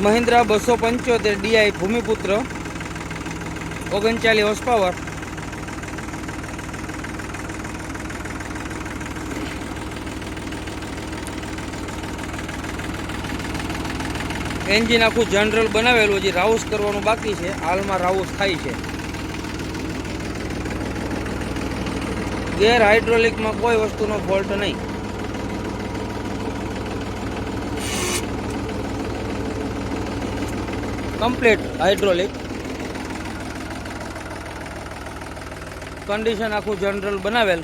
મહિન્દ્રા બસો પંચોતેર ડીઆઈ ભૂમિપુત્ર, ઓગણચાલીસ હોર્સ પાવર એન્જિન આખું જનરલ બનાવેલું હજી રાઉસ કરવાનું બાકી છે. હાલમાં રાઉસ થાય છે. ગેર હાઇડ્રોલિકમાં કોઈ વસ્તુનો ફોલ્ટ નહીં. કમ્પ્લીટ હાઇડ્રોલિક કન્ડિશન આખું જનરલ બનાવેલ.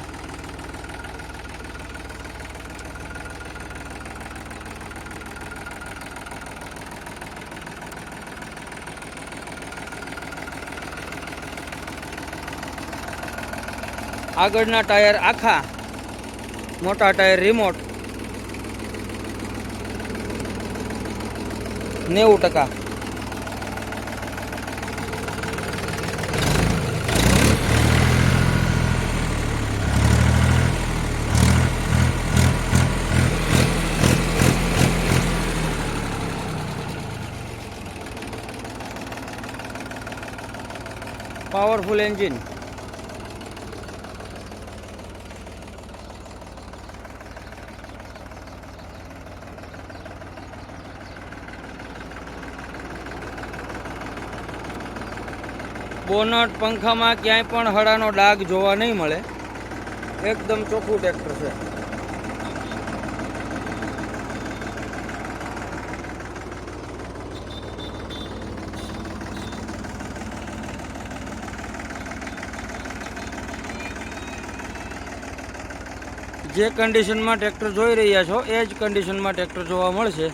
આગળના ટાયર આખા. મોટા ટાયર રિમોટ નેવું ટકા. Powerful engine. બોનટ પંખામાં ક્યાંય પણ હળાનો ડાઘ જોવા નહીં મળે. એકદમ ચોખ્ખું ટ્રેક્ટર છે. જે કન્ડિશનમાં ટ્રેક્ટર જોઈ રહ્યા છો એ જ કન્ડિશનમાં ટ્રેક્ટર જોવા મળશે.